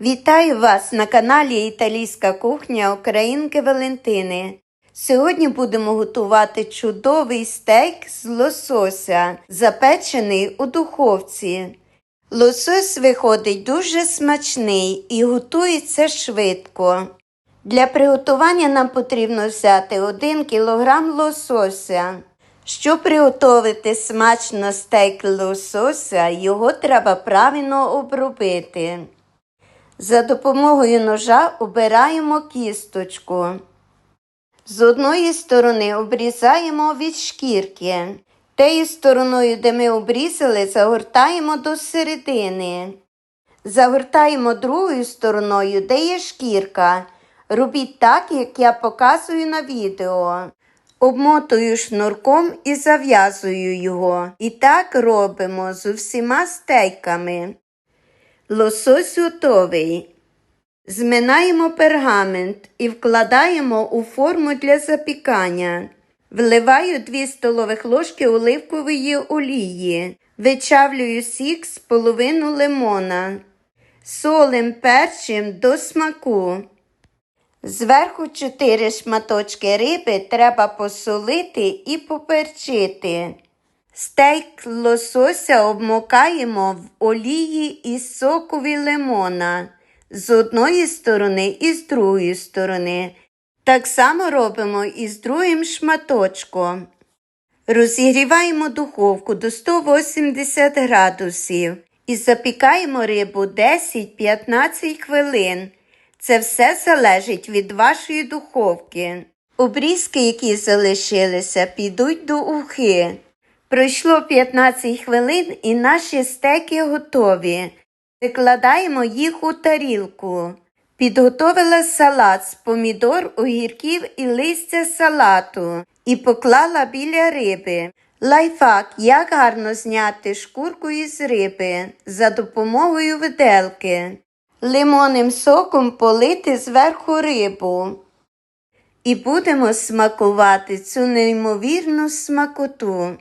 Вітаю вас на каналі Італійська кухня Українки Валентини. Сьогодні будемо готувати чудовий стейк з лосося, запечений у духовці. Лосось виходить дуже смачний і готується швидко. Для приготування нам потрібно взяти 1 кг лосося. Щоб приготувати смачно стейк лосося, його треба правильно обробити. За допомогою ножа обираємо кісточку. З одної сторони обрізаємо від шкірки. Тею стороною, де ми обрізали, загортаємо до середини. Загортаємо другою стороною, де є шкірка. Робіть так, як я показую на відео. Обмотую шнурком і зав'язую його. І так робимо з усіма стейками. Лосось готовий. Зминаємо пергамент і вкладаємо у форму для запікання. Вливаю 2 столових ложки оливкової олії. Вичавлюю сік з половину лимона. Солим перчим до смаку. Зверху 4 шматочки риби треба посолити і поперчити. Стейк лосося обмокаємо в олії із сокові лимона з одної сторони і з другої сторони. Так само робимо і з другим шматочком. Розігріваємо духовку до 180 градусів і запікаємо рибу 10-15 хвилин. Це все залежить від вашої духовки. Обрізки, які залишилися, підуть до ухи. Пройшло 15 хвилин і наші стеки готові. Викладаємо їх у тарілку. Підготовила салат з помідор, огірків і листя салату і поклала біля риби. Лайфхак, як гарно зняти шкурку із риби за допомогою виделки. Лимонним соком полити зверху рибу. І будемо смакувати цю неймовірну смакоту.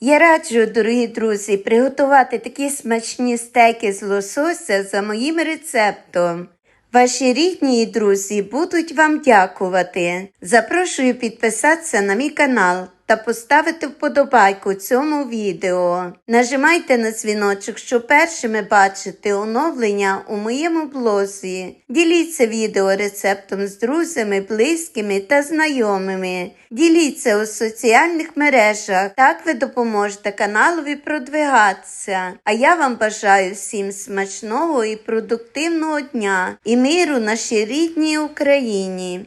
Я раджу, дорогі друзі, приготувати такі смачні стейки з лосося за моїм рецептом. Ваші рідні і друзі будуть вам дякувати. Запрошую підписатися на мій канал та поставити вподобайку цьому відео. Нажимайте на дзвіночок, щоб першими бачити оновлення у моєму блозі. Діліться відео рецептом з друзями, близькими та знайомими. Діліться у соціальних мережах. Так ви допоможете каналові продвигатися. А я вам бажаю всім смачного і продуктивного дня і миру нашій рідній Україні.